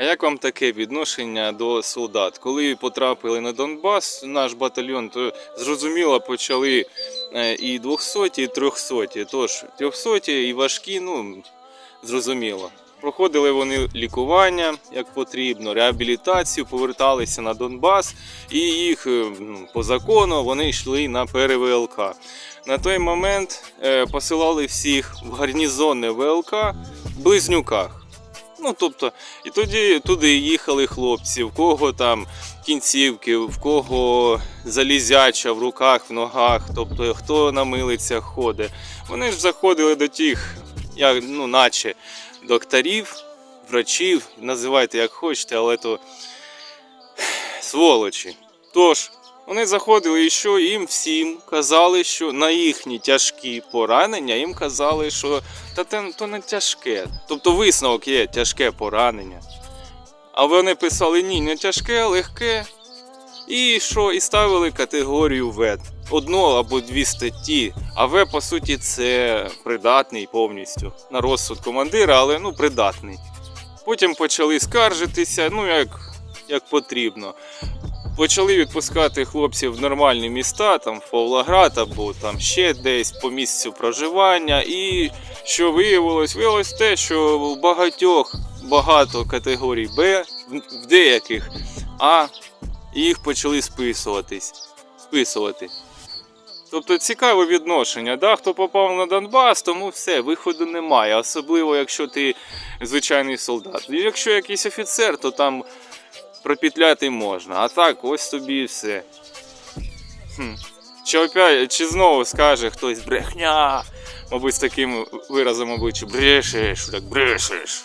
А як вам таке відношення до солдат? Коли потрапили на Донбас, наш батальйон, то зрозуміло почали е, і 200, і 300. Тож 300 і важкі, ну зрозуміло. Проходили вони лікування як потрібно, реабілітацію, поверталися на Донбас, і їх е, ну, по закону вони йшли на ПРВЛК. На той момент е, посилали всіх в гарнізонне ВЛК в близнюках. Ну, тобто, і тоді туди їхали хлопці, в кого там кінцівки, в кого залізяча в руках, в ногах, тобто хто на милицях ходить. Вони ж заходили до тих, як, ну, наче докторів, врачів, називайте як хочете, але то сволочі. Тож, вони заходили і що їм всім казали, що на їхні тяжкі поранення їм казали, що та те, то не тяжке. Тобто висновок є тяжке поранення. А вони писали ні, не тяжке, легке. І що? І ставили категорію В. Одну або дві статті. А В, по суті, це придатний повністю. На розсуд командира, але ну придатний. Потім почали скаржитися, ну як, як потрібно. Почали відпускати хлопців в нормальні міста, там в Павлоград або там ще десь по місцю проживання. І що виявилось? Виявилось те, що в багатьох багато категорій Б, в- деяких А, їх почали списуватись. Списувати. Тобто цікаве відношення. Да? Хто попав на Донбас, тому все, виходу немає. Особливо, якщо ти звичайний солдат. Якщо якийсь офіцер, то там пропетляти можна. А так, ось тобі і все. Хм. Чи, опять, чи знову скаже хтось брехня, мабуть, з таким виразом обличчя брешеш, так брешеш.